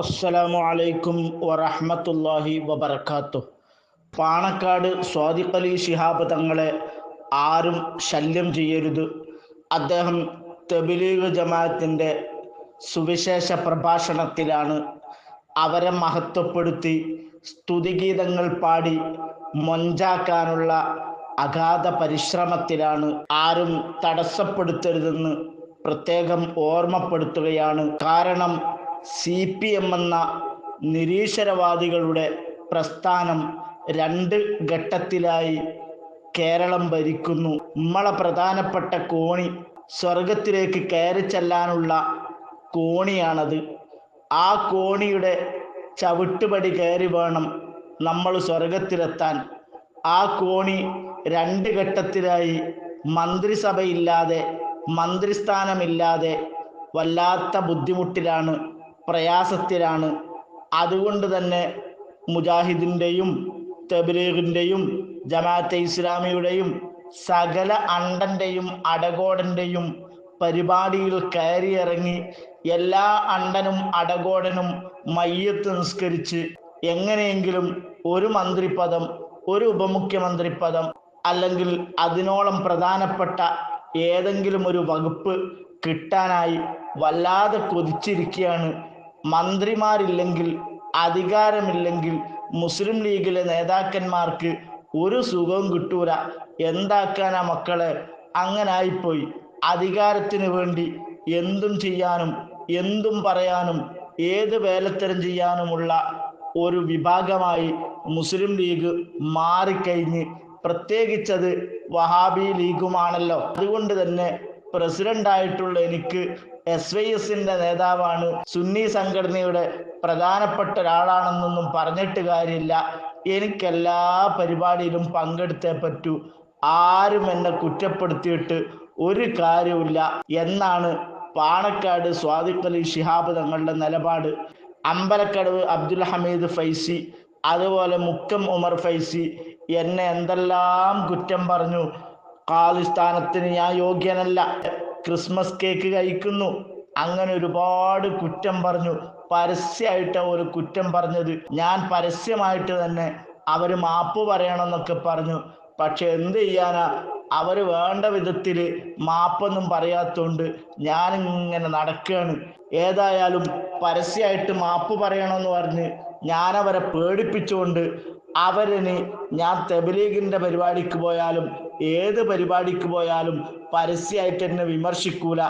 അസ്സലാമു അലൈക്കും വറഹ്മത്തുള്ളാഹി വബർക്കാത്തു പാണക്കാട് സ്വാദിഖലി ശിഹാബ് തങ്ങളെ ആരും ശല്യം ചെയ്യരുത്. അദ്ദേഹം തെബിലീഗ് ജമാഅത്തിന്റെ സുവിശേഷ പ്രഭാഷണത്തിലാണ് അവരെ മഹത്വപ്പെടുത്തി സ്തുതിഗീതങ്ങൾ പാടി മൊഞ്ചാക്കാനുള്ള അഗാധ പരിശ്രമത്തിലാണ് ആരും തടസ്സപ്പെടുത്തരുതെന്ന് പ്രത്യേകം ഓർമ്മപ്പെടുത്തുകയാണ്. കാരണം സി പി എം എന്ന നിരീശ്വരവാദികളുടെ പ്രസ്ഥാനം രണ്ട് ഘട്ടത്തിലായി കേരളം ഭരിക്കുന്നു. നമ്മളെ പ്രധാനപ്പെട്ട കോണി സ്വർഗത്തിലേക്ക് കയറി ചെല്ലാനുള്ള കോണിയാണത്. ആ കോണിയുടെ ചവിട്ടുപടി കയറി വേണം നമ്മൾ സ്വർഗത്തിലെത്താൻ. ആ കോണി രണ്ട് ഘട്ടത്തിലായി മന്ത്രിസഭയില്ലാതെ മന്ത്രിസ്ഥാനമില്ലാതെ വല്ലാത്ത ബുദ്ധിമുട്ടിലാണ് പ്രയാസത്തിലാണ്. അതുകൊണ്ട് തന്നെ മുജാഹിദിന്റെയും തെബിലീഗിന്റെയും ജമാഅത്തെ ഇസ്ലാമിയുടെയും സകല അണ്ടന്റെയും അടകോടന്റെയും പരിപാടിയിൽ കയറിയിറങ്ങി എല്ലാ അണ്ടനും അടകോടനും മയ്യത്ത് നിസ്കരിച്ച് എങ്ങനെയെങ്കിലും ഒരു മന്ത്രിപദം ഒരു ഉപമുഖ്യമന്ത്രി പദം അല്ലെങ്കിൽ അതിനോളം പ്രധാനപ്പെട്ട ഏതെങ്കിലും ഒരു വകുപ്പ് കിട്ടാനായി വല്ലാതെ കൊതിച്ചിരിക്കുകയാണ് മന്ത്രിമാരില്ലെങ്കിൽ അധികാരമില്ലെങ്കിൽ മുസ്ലിം ലീഗിലെ നേതാക്കന്മാർക്ക് ഒരു സുഖവും കിട്ടൂല. എന്താക്കാനാ മക്കളെ? അങ്ങനെ അങ്ങനായിപ്പോയി. അധികാരത്തിന് വേണ്ടി എന്തും ചെയ്യാനും എന്തും പറയാനും ഏത് വേലത്തരം ചെയ്യാനുമുള്ള ഒരു വിഭാഗമായി മുസ്ലിം ലീഗ് മാറിക്കഴിഞ്ഞ് പ്രത്യേകിച്ചത് വഹാബി ലീഗുമാണല്ലോ. അതുകൊണ്ട് തന്നെ പ്രസിഡന്റ് ആയിട്ടുള്ള എനിക്ക് എസ് വൈ എസിന്റെ നേതാവാണ് സുന്നി സംഘടനയുടെ പ്രധാനപ്പെട്ട ഒരാളാണെന്നൊന്നും പറഞ്ഞിട്ട് കാര്യമില്ല. എനിക്കെല്ലാ പരിപാടിയിലും പങ്കെടുത്തേ പറ്റൂ. ആരും എന്നെ കുറ്റപ്പെടുത്തിയിട്ട് ഒരു കാര്യമില്ല എന്നാണ് പാണക്കാട് സ്വാദിഖ് അലി ശിഹാബ് തങ്ങളുടെ നിലപാട്. അമ്പലക്കടവ് അബ്ദുൽ ഹമീദ് ഫൈസി അതുപോലെ മുക്കം ഉമർ ഫൈസി എന്നെ എന്തെല്ലാം കുറ്റം പറഞ്ഞു. കാലിസ്ഥാനത്തിന് ഞാൻ യോഗ്യനല്ല. ക്രിസ്മസ് കേക്ക് കഴിക്കുന്നു. അങ്ങനെ ഒരുപാട് കുറ്റം പറഞ്ഞു. പരസ്യമായിട്ട് ഒരു കുറ്റം പറഞ്ഞത്. ഞാൻ പരസ്യമായിട്ട് തന്നെ അവർ മാപ്പ് പറയണമെന്നൊക്കെ പറഞ്ഞു. പക്ഷെ എന്ത് ചെയ്യാനാ? അവർ വേണ്ട വിധത്തിൽ മാപ്പൊന്നും പറയാത്തോണ്ട് ഞാനിങ്ങനെ നടക്കുകയാണ് ഏതായാലും പരസ്യമായിട്ട് മാപ്പ് പറയണമെന്ന് പറഞ്ഞ് ഞാനവരെ പേടിപ്പിച്ചുകൊണ്ട് അവരിന് ഞാൻ തെബലീഗിന്റെ പരിപാടിക്ക് പോയാലും ഏത് പരിപാടിക്ക് പോയാലും പരസ്യമായിട്ട് എന്നെ വിമർശിക്കൂല.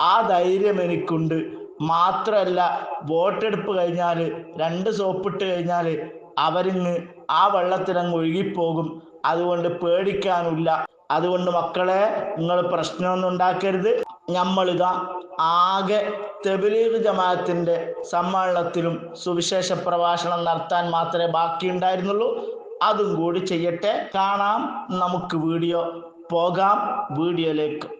ആ ധൈര്യം എനിക്കുണ്ട്. മാത്രമല്ല വോട്ടെടുപ്പ് കഴിഞ്ഞാൽ രണ്ട് സോപ്പിട്ട് കഴിഞ്ഞാൽ അവരിങ്ങ് ആ വെള്ളത്തിലങ്ങ് ഒഴുകിപ്പോകും. അതുകൊണ്ട് പേടിക്കാനില്ല. അതുകൊണ്ട് മക്കളെ നിങ്ങൾ പ്രശ്നമൊന്നും ഉണ്ടാക്കരുത്. നമ്മളിതാ ആകെ തെബിലീഗ് ജമാഅത്തിന്റെ സമ്മേളനത്തിലും സുവിശേഷ പ്രഭാഷണം നടത്താൻ മാത്രമേ ബാക്കിയുണ്ടായിരുന്നുള്ളൂ. അതും കൂടി ചെയ്യട്ടെ. കാണാം. നമുക്ക് വീഡിയോ പോകാം. വീഡിയോയിലേക്ക്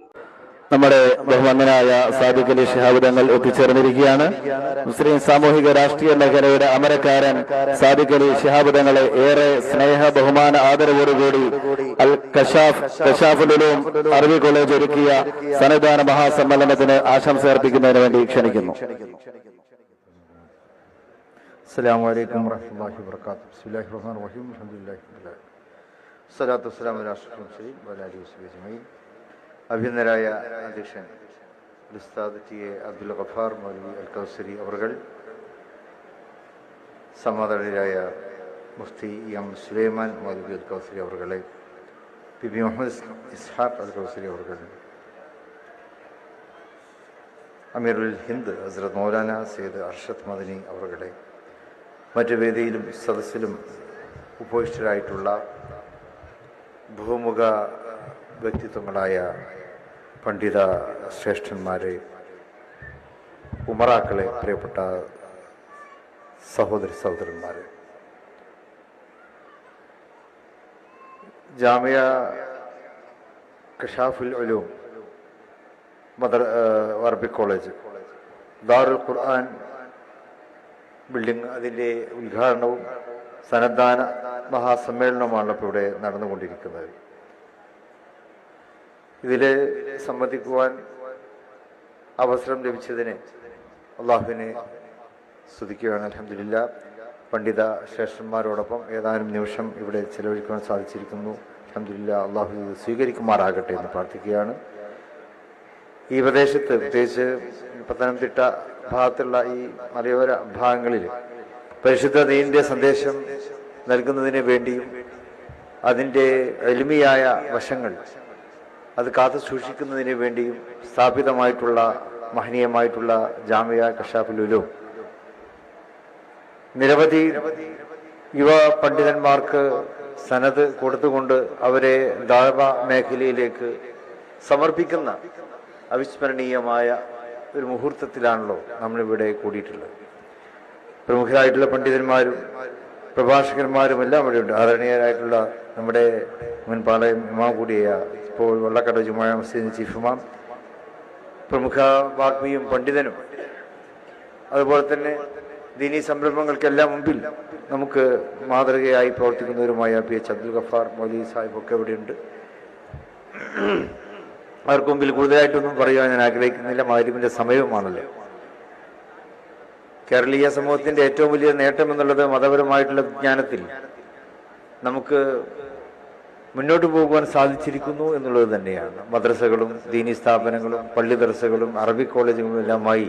നമ്മുടെ ബഹുമാനായ സാദിഖ് അലി ഷിഹാബ് തങ്ങൾ ഒത്തുചേർന്നിരിക്കുകയാണ്. മുസ്ലിം സാമൂഹിക രാഷ്ട്രീയ മേഖലയുടെ അമരക്കാരൻ സാദിഖ് അലി ഷിഹാബ് തങ്ങളെ ഏറെ സ്നേഹ ബഹുമാന ആദരവോടുകൂടി അൽ കഷാഫ് കഷാഫുലും അറബി കോളേജ് ഒരുക്കിയ സന്നിധാന മഹാസമ്മേളനത്തിന് ആശംസ അർപ്പിക്കുന്നതിന് വേണ്ടി ക്ഷണിക്കുന്നു. അസ്സലാമു അലൈക്കും ബിസ്മില്ലാഹി റഹീം. അലാ വഅലാ അജ്മഈൻ. അഭ്യന്തരായ അധ്യക്ഷൻ ഉസ്താദ് അബ്ദുൽ ഗഫാർ മൗലവി അൽ കൗസരി അവർ സമാധാനരായ മുഫ്തി എം സുലൈമാൻ മൗലവി അൽ കൗസരി അവർകളെ പി ബി മുഹമ്മദ് ഇസ്ഹാഖ് അൽ കൗസരി അവർ അമീറുൽ ഹിന്ദ് ഹസ്രത് മൗലാന സെയ്ദ് അർഷദ് മദനി അവർകളെ മറ്റു വേദിയിലും സദസ്സിലും ഉപവിഷ്ടരായിട്ടുള്ള ഭൂമുഖ വ്യക്തിത്വങ്ങളായ പണ്ഡിത ശ്രേഷ്ഠന്മാരെ ഉമറാക്കളെ പ്രിയപ്പെട്ട സഹോദരി സഹോദരന്മാരെ. Jamia Kashaful Uloom mother Arabic college Darul Quran building അതിന്റെ ഉദ്ഘാടനവും സന്നദ്ധാന മഹാസമ്മേളനവുമാണ് ഇപ്പോൾ ഇവിടെ നടന്നുകൊണ്ടിരിക്കുന്നത്. ഇതിൽ സംബന്ധിക്കുവാൻ അവസരം ലഭിച്ചതിന് അള്ളാഹുവിനെ സ്തുതിക്കുകയാണ്. അലഹമില്ല പണ്ഡിത ശ്രേഷ്ഠന്മാരോടൊപ്പം ഏതാനും നിമിഷം ഇവിടെ ചെലവഴിക്കുവാൻ സാധിച്ചിരിക്കുന്നു. അലഹമില്ല അള്ളാഹു സ്വീകരിക്കുമാറാകട്ടെ എന്ന് പ്രാർത്ഥിക്കുകയാണ്. ഈ പ്രദേശത്ത് പ്രത്യേകിച്ച് പത്തനംതിട്ട ഭാഗത്തുള്ള ഈ മലയോര ഭാഗങ്ങളിൽ പരിശുദ്ധ നീന്റെ സന്ദേശം നൽകുന്നതിന് വേണ്ടിയും അതിന്റെ എളിമയായ വശങ്ങൾ അത് കാത്തു സൂക്ഷിക്കുന്നതിന് വേണ്ടിയും സ്ഥാപിതമായിട്ടുള്ള മഹനീയമായിട്ടുള്ള ജാമ്യ കഷാഫുലുലും നിരവധി യുവ പണ്ഡിതന്മാർക്ക് സനത് കൊടുത്തുകൊണ്ട് അവരെ ദാവ മേഖലയിലേക്ക് സമർപ്പിക്കുന്ന അവിസ്മരണീയമായ ഒരു മുഹൂർത്തത്തിലാണല്ലോ നമ്മളിവിടെ കൂടിയിട്ടുള്ളത്. പ്രമുഖരായിട്ടുള്ള പണ്ഡിതന്മാരും പ്രഭാഷകന്മാരും എല്ലാം ഇവിടെയുണ്ട് ആദരണീയരായിട്ടുള്ള നമ്മുടെ മുൻ പാളയം ഇപ്പോൾ വെള്ളക്കട ജുമായ മസ്ജിദിന്റെ ചീഫുമാം പ്രമുഖ വാഗ്മിയും പണ്ഡിതനും അതുപോലെ തന്നെ ദീനീ സംരംഭങ്ങൾക്കെല്ലാം മുമ്പിൽ നമുക്ക് മാതൃകയായി പ്രവർത്തിക്കുന്നവരുമായ പി എച്ച് അബ്ദുൽ ഗഫാർ മൗലി സാഹിബ് ഒക്കെ ഇവിടെയുണ്ട്. അവർക്ക് മുമ്പിൽ കൂടുതലായിട്ടൊന്നും പറയുവാൻ ഞാൻ ആഗ്രഹിക്കുന്നില്ല. മാരിമിന്റെ സമയവുമാണല്ലോ. കേരളീയ സമൂഹത്തിന്റെ ഏറ്റവും വലിയ നേട്ടം എന്നുള്ളത് മതപരമായിട്ടുള്ള വിജ്ഞാനത്തിൽ നമുക്ക് മുന്നോട്ട് പോകുവാൻ സാധിച്ചിരിക്കുന്നു എന്നുള്ളത് തന്നെയാണ്. മദ്രസകളും ദീനി സ്ഥാപനങ്ങളും പള്ളി ദർസകളും അറബി കോളേജുകളും എല്ലാമായി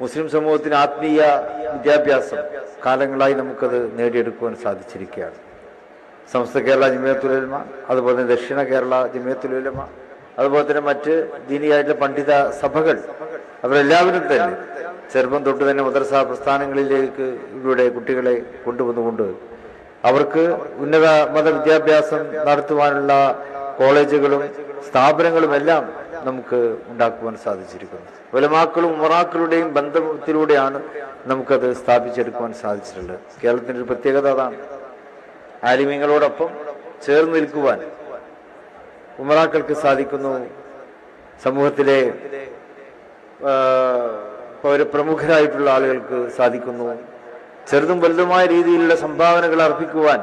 മുസ്ലിം സമൂഹത്തിന് ആത്മീയ വിദ്യാഭ്യാസം കാലങ്ങളായി നമുക്കത് നേടിയെടുക്കുവാൻ സാധിച്ചിരിക്കുകയാണ്. സമസ്ത കേരള ജമിയത്തുലമ അതുപോലെ തന്നെ ദക്ഷിണ കേരള ജമിയത്തുലമ അതുപോലെ തന്നെ മറ്റ് ദീനിയായിട്ടുള്ള പണ്ഡിത സഭകൾ അവരെല്ലാവരും തന്നെ ചെറുപ്പം തൊട്ട് തന്നെ മദ്രസ പ്രസ്ഥാനങ്ങളിലേക്ക് ഇവിടെ കുട്ടികളെ കൊണ്ടുവന്നുകൊണ്ട് അവർക്ക് ഉന്നത മത വിദ്യാഭ്യാസം നടത്തുവാനുള്ള കോളേജുകളും സ്ഥാപനങ്ങളും എല്ലാം നമുക്ക് ഉണ്ടാക്കുവാൻ സാധിച്ചിരിക്കുന്നു. വലമാക്കളും ഉമറാക്കളുടെയും ബന്ധത്തിലൂടെയാണ് നമുക്കത് സ്ഥാപിച്ചെടുക്കുവാൻ സാധിച്ചിട്ടുള്ളത്. കേരളത്തിന്റെ ഒരു പ്രത്യേകത അതാണ്. ആലിമ്യങ്ങളോടൊപ്പം ചേർന്ന് നിൽക്കുവാൻ ഉമറാക്കൾക്ക് സാധിക്കുന്നു. സമൂഹത്തിലെ പൗരപ്രമുഖരായിട്ടുള്ള പ്രമുഖരായിട്ടുള്ള ആളുകൾക്ക് സാധിക്കുന്നു. ചെറുതും വലുതുമായ രീതിയിലുള്ള സംഭാവനകൾ അർപ്പിക്കുവാൻ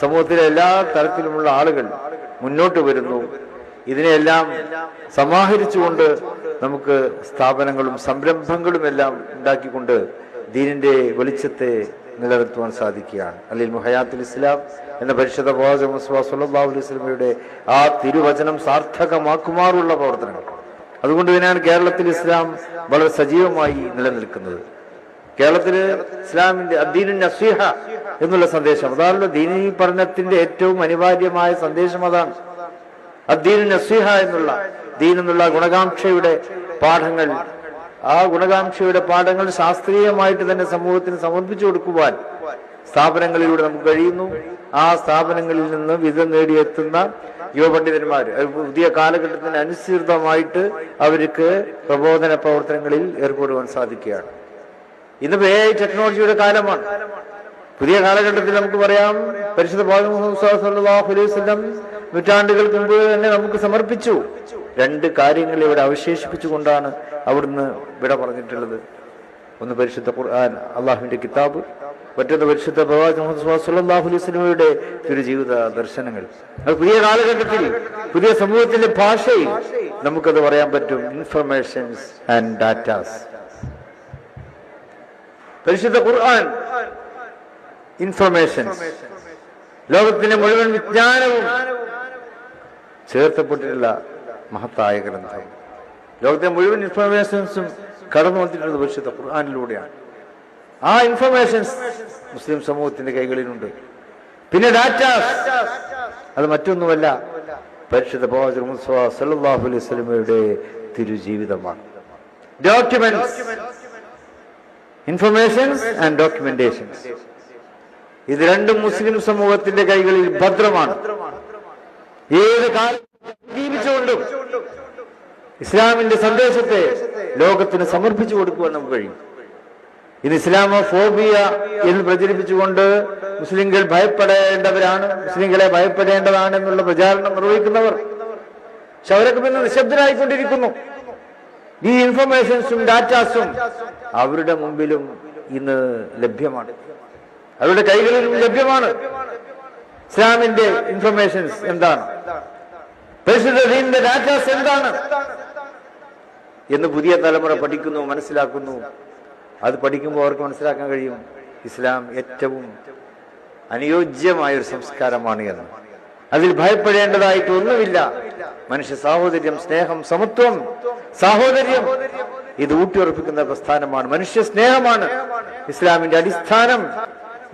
സമൂഹത്തിലെ എല്ലാ തരത്തിലുമുള്ള ആളുകൾ മുന്നോട്ട് വരുന്നു. ഇതിനെല്ലാം സമാഹരിച്ചുകൊണ്ട് നമുക്ക് സ്ഥാപനങ്ങളും സംരംഭങ്ങളും എല്ലാം ഉണ്ടാക്കിക്കൊണ്ട് ദീനിന്റെ വെളിച്ചത്തെ നിലനിർത്തുവാൻ സാധിക്കുകയാണ്. അല്ലിൽ മുഹയാത്തുൽ ഇസ്ലാം എന്ന പരിശുദ്ധ പ്രവാചക വസല്ലമയുടെ ആ തിരുവചനം സാർത്ഥകമാക്കുമാറുള്ള പ്രവർത്തനങ്ങൾ. അതുകൊണ്ട് തന്നെയാണ് കേരളത്തിൽ ഇസ്ലാം വളരെ സജീവമായി നിലനിൽക്കുന്നത്. കേരളത്തിൽ ഇസ്ലാമിന്റെ അദ്ദീനു നസീഹ എന്നുള്ള സന്ദേശം. അതാണല്ലോ ദീനി പഠനത്തിന്റെ ഏറ്റവും അനിവാര്യമായ സന്ദേശം അതാണ്. അദ്ദീനു നസീഹ എന്നുള്ള ദീൻ എന്നുള്ള ഗുണകാംക്ഷയുടെ പാഠങ്ങൾ. ആ ഗുണകാംക്ഷയുടെ പാഠങ്ങൾ ശാസ്ത്രീയമായിട്ട് തന്നെ സമൂഹത്തിന് സമർപ്പിച്ചു കൊടുക്കുവാൻ സ്ഥാപനങ്ങളിലൂടെ നമുക്ക് കഴിയുന്നു. ആ സ്ഥാപനങ്ങളിൽ നിന്ന് വിധം നേടിയെത്തുന്ന യുവപണ്ഡിതന്മാർ പുതിയ കാലഘട്ടത്തിന് അനുസൃതമായിട്ട് അവർക്ക് പ്രബോധന പ്രവർത്തനങ്ങളിൽ ഏർപ്പെടുവാൻ സാധിക്കുകയാണ്. ഇന്ന് എ ഐ ടെക്നോളജിയുടെ കാലമാണ്. പുതിയ കാലഘട്ടത്തിൽ നമുക്ക് പറയാം പരിശുദ്ധ വസല്ലം നൂറ്റാണ്ടുകൾക്ക് മുമ്പ് തന്നെ നമുക്ക് സമർപ്പിച്ചു. രണ്ട് കാര്യങ്ങൾ ഇവിടെ അവശേഷിപ്പിച്ചുകൊണ്ടാണ് അവിടുന്ന് വിട പറഞ്ഞിട്ടുള്ളത്. ഒന്ന് പരിശുദ്ധ ഖുർആൻ അള്ളാഹുവിന്റെ കിതാബ് മറ്റൊന്ന് പരിശുദ്ധ വസല്ലമയുടെ ഒരു ജീവിത ദർശനങ്ങൾ. അത് പുതിയ കാലഘട്ടത്തിൽ പുതിയ സമൂഹത്തിന്റെ ഭാഷയിൽ നമുക്കത് പറയാൻ പറ്റും. ഇൻഫർമേഷൻസ് ആൻഡ് ഡാറ്റാസ് പരിശുദ്ധ ഖുർആൻ. ഇൻഫർമേഷൻസ് ലോകത്തിന്റെ മുഴുവൻ വിജ്ഞാനവും ചേർത്തപ്പെട്ടിട്ടുള്ള മഹത്തായ ഗ്രന്ഥം. ലോകത്തെ മുഴുവൻ ഇൻഫർമേഷൻസും കടന്നു വന്നിട്ടുള്ളത് പരിശുദ്ധ ഖുർആാനിലൂടെയാണ്. ആ ഇൻഫർമേഷൻസ് മുസ്ലിം സമൂഹത്തിന്റെ കൈകളിലുണ്ട്. പിന്നെ ഡാറ്റ അത് മറ്റൊന്നുമല്ല പരിശുദ്ധ പ്രവാചകൻ മുസ്വാ സല്ലാഹു അലൈഹി സ്വലമയുടെ തിരുജീവിതമാണ്. ഡോക്യുമെന്റ്സ് ഇൻഫർമേഷൻസ് ആൻഡ് ഡോക്യുമെന്റേഷൻസ് ഇത് രണ്ടും മുസ്ലിം സമൂഹത്തിന്റെ കൈകളിൽ ഭദ്രമാണ്. ഏത് ജീവിച്ചുകൊണ്ടും ഇസ്ലാമിന്റെ സന്ദേശത്തെ ലോകത്തിന് സമർപ്പിച്ചു കൊടുക്കുവാൻ നമുക്ക് കഴിയും. ഇത് ഇസ്ലാമോ ഫോബിയ എന്ന് പ്രചരിപ്പിച്ചുകൊണ്ട് മുസ്ലിങ്ങൾ ഭയപ്പെടേണ്ടവരാണ് മുസ്ലിംകളെ ഭയപ്പെടേണ്ടതാണ് എന്നുള്ള പ്രചാരണം നിർവഹിക്കുന്നവർ. പക്ഷെ അവരൊക്കെ പിന്നെ നിശബ്ദരായിക്കൊണ്ടിരിക്കുന്നു. ഈ ഇൻഫർമേഷൻസും ഡാറ്റാസും അവരുടെ മുമ്പിലും ഇന്ന് ലഭ്യമാണ്. അവരുടെ കൈകളിലും ലഭ്യമാണ്. ഇസ്ലാമിന്റെ ഇൻഫർമേഷൻസ് എന്താണ്? ഡാറ്റാസ് എന്താണ്? എന്ന് പുതിയ തലമുറ പഠിക്കുന്നു മനസ്സിലാക്കുന്നു. അത് പഠിക്കുമ്പോൾ അവർക്ക് മനസ്സിലാക്കാൻ കഴിയും. ഇസ്ലാം ഏറ്റവും അനുയോജ്യമായ ഒരു സംസ്കാരമാണ് എന്ന്. അതിൽ ഭയപ്പെടേണ്ടതായിട്ട് ഒന്നുമില്ല. മനുഷ്യ സാഹോദര്യം സ്നേഹം സമത്വം സാഹോദര്യം. ഇത് ഊട്ടിയുറപ്പിക്കുന്ന പ്രസ്ഥാനമാണ്. മനുഷ്യ സ്നേഹമാണ് ഇസ്ലാമിന്റെ അടിസ്ഥാനം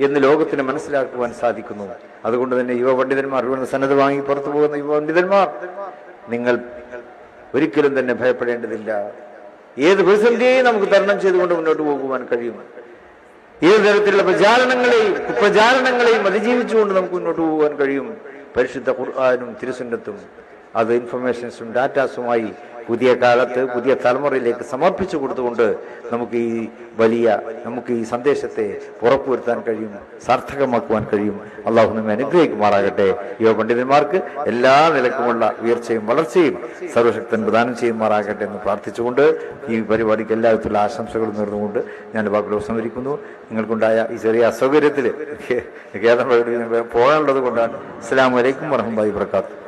എന്ന് ലോകത്തിന് മനസ്സിലാക്കുവാൻ സാധിക്കുന്നു. അതുകൊണ്ട് തന്നെ യുവ പണ്ഡിതന്മാർ ഇവിടുന്ന് സന്നദ്ധ വാങ്ങി പുറത്തു പോകുന്ന യുവ പണ്ഡിതന്മാർ നിങ്ങൾ ഒരിക്കലും തന്നെ ഭയപ്പെടേണ്ടതില്ല. ഏത് പ്രതിസന്ധിയെയും നമുക്ക് തരണം ചെയ്തുകൊണ്ട് മുന്നോട്ട് പോകുവാൻ കഴിയും. ഏത് തരത്തിലുള്ള പ്രചാരണങ്ങളെയും പ്രചാരണങ്ങളെയും അതിജീവിച്ചുകൊണ്ട് നമുക്ക് മുന്നോട്ട് പോകുവാൻ കഴിയും. പരിശുദ്ധ ഖുർആാനും തിരുസുന്നത്തും അത് ഇൻഫർമേഷൻസും ഡാറ്റാസുമായി പുതിയ കാലത്ത് പുതിയ തലമുറയിലേക്ക് സമർപ്പിച്ചു കൊടുത്തുകൊണ്ട് നമുക്ക് ഈ വലിയ നമുക്ക് ഈ സന്ദേശത്തെ ഉറപ്പുവരുത്താൻ കഴിയും സാർത്ഥകമാക്കുവാൻ കഴിയും. അള്ളാഹു നമ്മെ അനുഗ്രഹിക്കുമാറാകട്ടെ. യുവ പണ്ഡിതന്മാർക്ക് എല്ലാ നിലക്കുമുള്ള ഉയർച്ചയും വളർച്ചയും സർവശക്തൻ പ്രദാനം ചെയ്യുമാറാകട്ടെ എന്ന് പ്രാർത്ഥിച്ചുകൊണ്ട് ഈ പരിപാടിക്ക് എല്ലാവിധത്തിലുള്ള ആശംസകളും നേർന്നുകൊണ്ട് ഞാൻ വാക്കുകൾ ഉപസംഹരിക്കുന്നു നിങ്ങൾക്കുണ്ടായ ഈ ചെറിയ അസൗകര്യത്തിൽ കേരളം പോകാനുള്ളത് കൊണ്ടാണ്. അസ്സാം വലൈക്കും വറഹമുല്ലാ വർക്കാത്തു